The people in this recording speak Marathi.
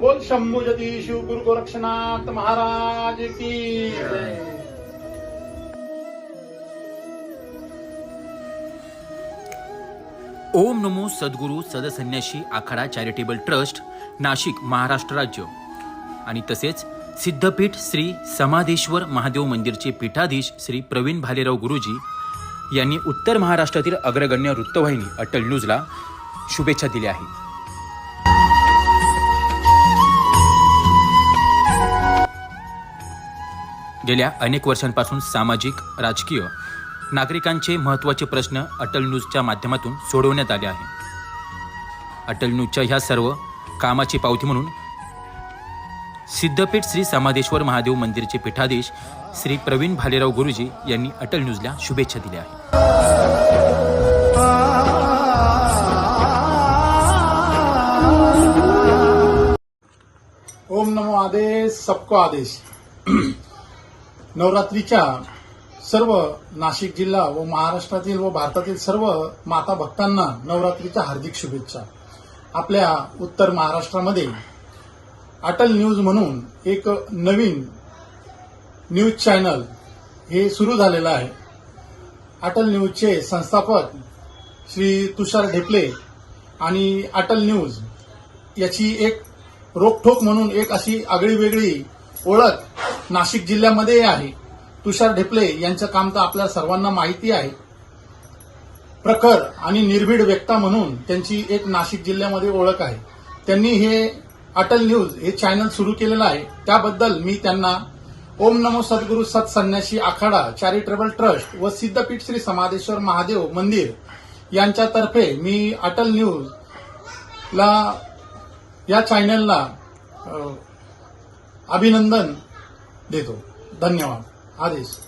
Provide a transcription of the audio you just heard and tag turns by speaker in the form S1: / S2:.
S1: बोल शंभू जती शिव गुरु गोरक्षनाथ महाराज की
S2: ओम नमो सद्गुरू सदसन्याशी आखाडा चॅरिटेबल ट्रस्ट नाशिक महाराष्ट्र राज्य. आणि तसेच सिद्धपीठ श्री समाधेश्वर महादेव मंदिरचे पीठाधीश श्री प्रवीण भालेराव गुरुजी यांनी उत्तर महाराष्ट्रातील अग्रगण्य वृत्तवाहिनी अटल न्यूजला शुभेच्छा दिल्या आहेत. गेल्या अनेक वर्षांपासून सामाजिक राजकीय नागरिकांचे महत्त्वाचे प्रश्न अटल न्यूजच्या माध्यमातून सोडवण्यात आले आहे अटल न्यूजच्या ह्या सर्व कामाची पावती म्हणून सिद्धपीठ श्री समाधेश्वर महादेव मंदिरचे पीठाधीश श्री प्रवीण भालेराव गुरुजी यांनी अटल न्यूजला शुभेच्छा दिल्या आहेत.
S1: ओम नमो आदेश सबको आदेश। नवरात्रीच्या सर्व नाशिक जिल्हा व महाराष्ट्रातील व भारतातील सर्व माता भक्तांना नवरात्रीच्या हार्दिक शुभेच्छा. आपल्या उत्तर महाराष्ट्रामध्ये अटल न्यूज म्हणून एक नवीन न्यूज चॅनल हे सुरू झालेलं आहे. अटल न्यूजचे संस्थापक श्री तुषार ढेपले आणि अटल न्यूज याची एक रोखोक म्हणून एक अशी आगळी वेगळी ओळख नाशिक जिल्ह्यामध्ये आहे. तुषार ढेपले यांचं काम तर आपल्या सर्वांना माहिती आहे. प्रखर आणि निर्भीड व्यक्ता म्हणून त्यांची एक नाशिक जिल्ह्यामध्ये ओळख आहे. त्यांनी हे अटल न्यूज हे चॅनल सुरू केलेलं आहे. त्याबद्दल मी त्यांना ओम नमो सद्गुरू सत्संन्यासी आखाडा चॅरिटेबल ट्रस्ट व सिद्धपीठ श्री समाधेश्वर महादेव मंदिर यांच्यातर्फे मी अटल न्यूज ला या चॅनलला अभिनंदन देतो. धन्यवाद. आदेश.